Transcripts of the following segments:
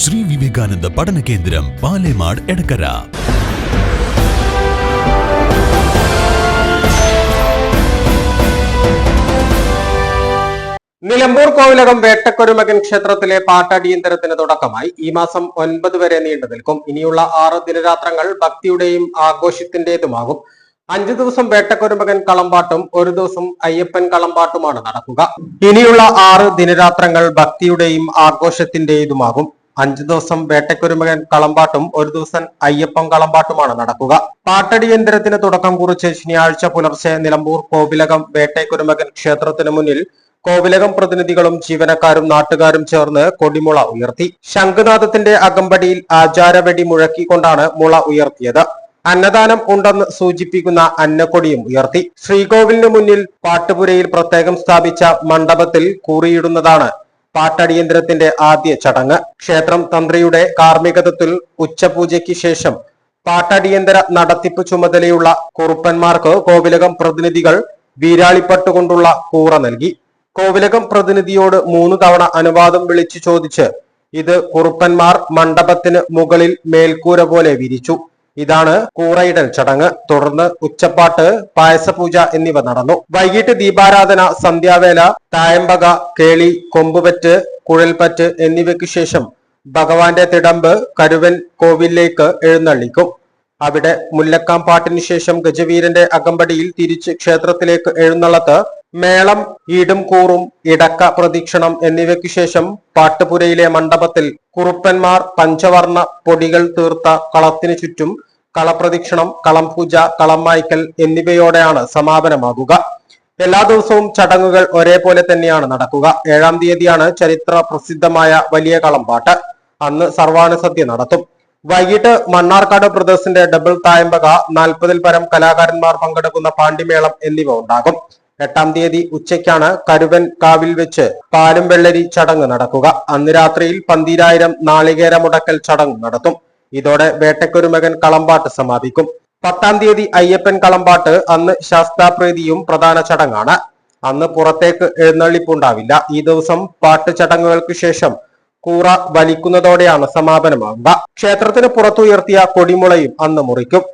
Shri Vivekananda Padana Kendram Palemad Edakkara. Nilambur കോവിലകം വേട്ടക്കൊരുമകൻ ക്ഷേത്രത്തിലെ പാട്ടടിയന്തരത്തിന് തുടക്കമായി. ഈ മാസം ഒൻപത് വരെ നീണ്ടു നിൽക്കും. ഇനിയുള്ള ആറ് ദിനരാത്രങ്ങൾ ഭക്തിയുടെയും ആഘോഷത്തിന്റേതുമാകും. അഞ്ചു ദിവസം വേട്ടക്കൊരുമകൻ കളമ്പാട്ടും ഒരു ദിവസം അയ്യപ്പൻ കളമ്പാട്ടുമാണ് നടക്കുക. ഇനിയുള്ള ആറ് ദിനരാത്രങ്ങൾ ഭക്തിയുടെയും ആഘോഷത്തിന്റേതുമാകും. അഞ്ചു ദിവസം വേട്ടക്കൊരുമകൻ കളമ്പാട്ടും ഒരു ദിവസം അയ്യപ്പൻ കളമ്പാട്ടുമാണ് നടക്കുക. പാട്ടടിയന്തരത്തിന് തുടക്കം കുറിച്ച് ശനിയാഴ്ച പുലർച്ചെ നിലമ്പൂർ കോവിലകം വേട്ടക്കുരുമകൻ ക്ഷേത്രത്തിന് മുന്നിൽ കോവിലകം പ്രതിനിധികളും ജീവനക്കാരും നാട്ടുകാരും ചേർന്ന് കൊടിമുള ഉയർത്തി. ശംഖുനാഥത്തിന്റെ അകമ്പടിയിൽ ആചാരവെടി മുഴക്കിക്കൊണ്ടാണ് മുള ഉയർത്തിയത്. അന്നദാനം ഉണ്ടെന്ന് സൂചിപ്പിക്കുന്ന അന്നക്കൊടിയും ഉയർത്തി. ശ്രീകോവിലിന് മുന്നിൽ പാട്ടുപുരയിൽ പ്രത്യേകം സ്ഥാപിച്ച മണ്ഡപത്തിൽ കൂറിയിടുന്നതാണ് പാട്ടടിയന്തരത്തിന്റെ ആദ്യ ചടങ്ങ്. ക്ഷേത്രം തന്ത്രിയുടെ കാർമ്മികത്വത്തിൽ ഉച്ചപൂജയ്ക്ക് ശേഷം പാട്ടടിയന്തര നടത്തിപ്പ് ചുമതലയുള്ള കുറുപ്പന്മാർക്ക് കോവിലകം പ്രതിനിധികൾ വീരാളിപ്പട്ടുകൊണ്ടുള്ള കൂറ നൽകി. കോവിലകം പ്രതിനിധിയോട് മൂന്ന് തവണ അനുവാദം വിളിച്ചു ചോദിച്ച് ഇത് കുറുപ്പന്മാർ മണ്ഡപത്തിന് മുകളിൽ മേൽക്കൂര പോലെ വിരിച്ചു. ഇതാണ് കൂറയിടൽ ചടങ്ങ്. തുടർന്ന് ഉച്ചപ്പാട്ട് പായസപൂജ എന്നിവ നടന്നു. വൈകിട്ട് ദീപാരാധന സന്ധ്യാവേല തായമ്പക കേളി കൊമ്പുപറ്റ് കുഴൽപ്പറ്റ് എന്നിവയ്ക്ക് ശേഷം ഭഗവാന്റെ തിടമ്പ് കരുവൻ കോവിലേക്ക് എഴുന്നള്ളിക്കും. അവിടെ മുല്ലക്കാംപാട്ടിന് ശേഷം ഗജവീരന്റെ അകമ്പടിയിൽ തിരിച്ച് ക്ഷേത്രത്തിലേക്ക് എഴുന്നള്ളത്ത് മേളം ഈടും കൂറും ഇടക്ക പ്രദീക്ഷണം എന്നിവയ്ക്ക് ശേഷം പാട്ടുപുരയിലെ മണ്ഡപത്തിൽ കുറുപ്പന്മാർ പഞ്ചവർണ പൊടികൾ തീർത്ത കളത്തിനു ചുറ്റും കളപ്രദീക്ഷണം കളം പൂജ കളം മായ്ക്കൽ എന്നിവയോടെയാണ് സമാപനമാകുക. എല്ലാ ദിവസവും ചടങ്ങുകൾ ഒരേപോലെ തന്നെയാണ് നടക്കുക. ഏഴാം തീയതിയാണ് ചരിത്ര പ്രസിദ്ധമായ വലിയ കളംപാട്ട്. അന്ന് സർവാനുസദ്യ സദ്യ നടത്തും. വൈകിട്ട് മണ്ണാർക്കാട് ബ്രദേഴ്സിന്റെ ഡബിൾ തായമ്പക നാൽപ്പതിൽ പരം കലാകാരന്മാർ പങ്കെടുക്കുന്ന പാണ്ടിമേളം എന്നിവ ഉണ്ടാകും. എട്ടാം തീയതി ഉച്ചയ്ക്കാണ് കരുവൻ കാവിൽ വെച്ച് പാലും വെള്ളരി ചടങ്ങ് നടക്കുക. അന്ന് രാത്രിയിൽ പന്തിരായിരം നാളികേര മുടക്കൽ ചടങ്ങ് നടത്തും. ഇതോടെ വേട്ടക്കൊരുമകൻ കളമ്പാട്ട് സമാപിക്കും. പത്താം തീയതി അയ്യപ്പൻ കളമ്പാട്ട് അന്ന് ശാസ്താപ്രീതിയും പ്രധാന ചടങ്ങാണ്. അന്ന് പുറത്തേക്ക് എഴുന്നള്ളിപ്പുണ്ടാവില്ല. ഈ ദിവസം പാട്ട് ചടങ്ങുകൾക്ക് ശേഷം കൂറ വലിക്കുന്നതോടെയാണ് സമാപനമാകുക ക്ഷേത്രത്തിന് പുറത്തുയർത്തിയ കൊടിമുളയും അന്ന് മുറിക്കും.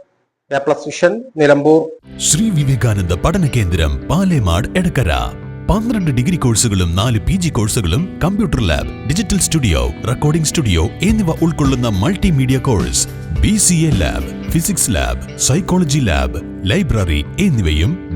A plus vision Nilambur. Shri Vivekananda Padana Kendram Palemad Edakkara. പന്ത്രണ്ട് ഡിഗ്രി കോഴ്സുകളും നാല് പി ജി കോഴ്സുകളും computer lab digital studio recording studio എന്നിവ ഉൾക്കൊള്ളുന്ന multimedia course B C A lab physics lab psychology lab library എന്നിവയും